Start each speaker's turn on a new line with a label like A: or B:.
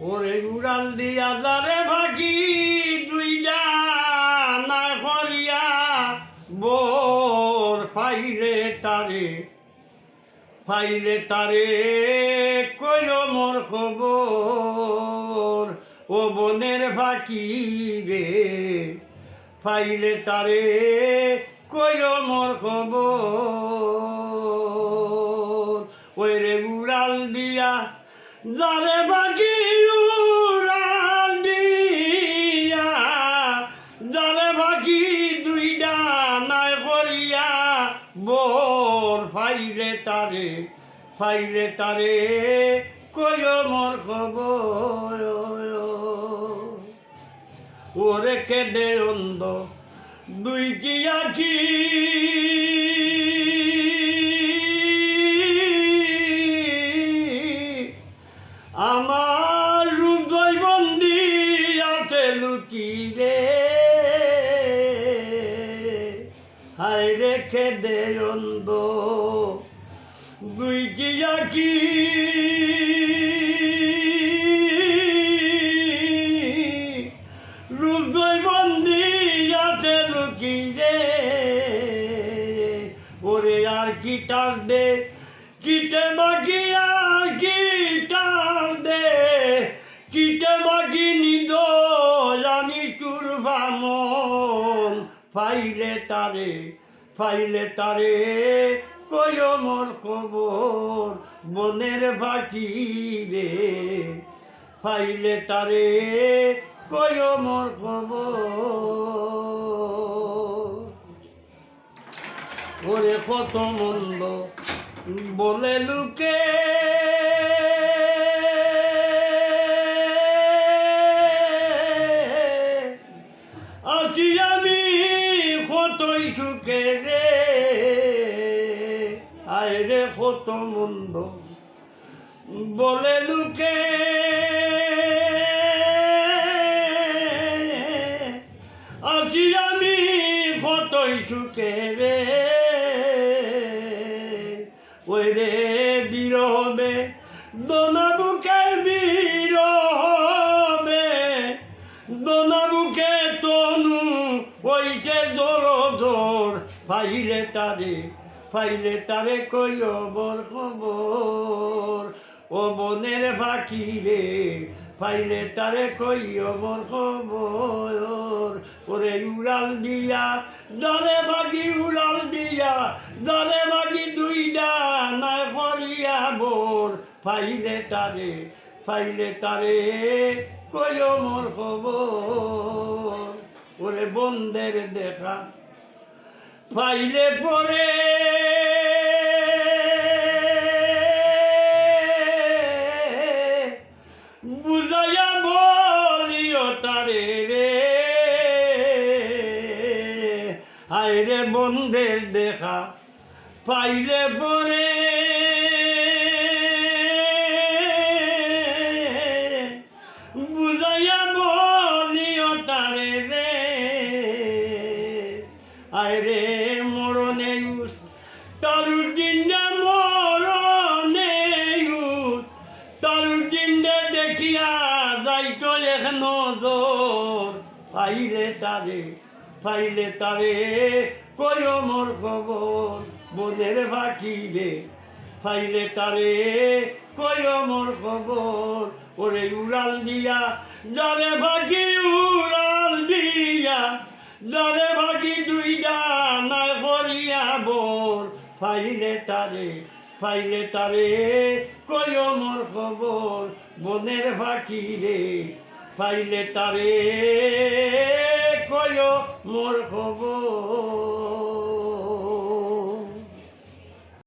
A: ওরে উড়াল দিয়া যারে ভাগি দুইটা না বোর ফাইলে তারে ফাইলে তারে কইল মোর খবর। ও বনের ফাঁকি রে, ফাইলে তারে কইল মোর খবর। ওই রে উড়াল দিয়া যারে বাকি বোর ফাইলে তারে ফাইলে তারে কয় মোর খবর ওরে কেদে অন্ধ দুই কি আখি। হায় রেখে দে অন্ধ। দুই কি হৃদয় বন্দি ওরে আর কি দে কিটে বাকি কি দে। কিটে নিদ জানি তোর ভামন ফাইলে তারে ফাইলে তারে কয় মোর খবর, বনের বাকি রে। ফাইলে তারে কয় মোর খবর। ওরে কত মন্দ বলে লুকে। আমি কতই সুখে রে। আয় রে কত মন্দ বলে লুকে। আছি আমি কতই সুখে রে। ওই রে বিরহবে দোনা ফাইলে তারে ফাইলে তারে কইও বর খবর? ও বনের ফাঁকি রে, ফাইলে তারে কইও বর খবর? ওরে উড়াল দিয়া, দরে বাগি উড়াল দিয়া, দরে বাগি দুইটা না করিয়া বোর। ফাইলে তারে ফাইলে তারে কইও মোর খবর? ওরে বন্ধের দেখা ফাইলে পরে। বুঝাইয়া বলিও তারে রে। হায় রে বন্ধের দেখা পাইলে পরে। বুঝাইয়া বলিও তারে রে। আয় তারু দিনটা দেখিয়া যাইতো এক নজর। পাইলে তারে পাইলে তারে কয় মোর খবর, বনের বাকি রে। পাইলে তারে কয় মোর খবর, ওরে উড়াল দিয়া, যারে বাকি উড়াল দিয়া, যারে বাকি দুইটা না করিয়া বোর। ফাইলে তারে পাইলে তারে কয় মোর খবর মনের ভাটি রে। পাইলে তারে কয় মোর খবর।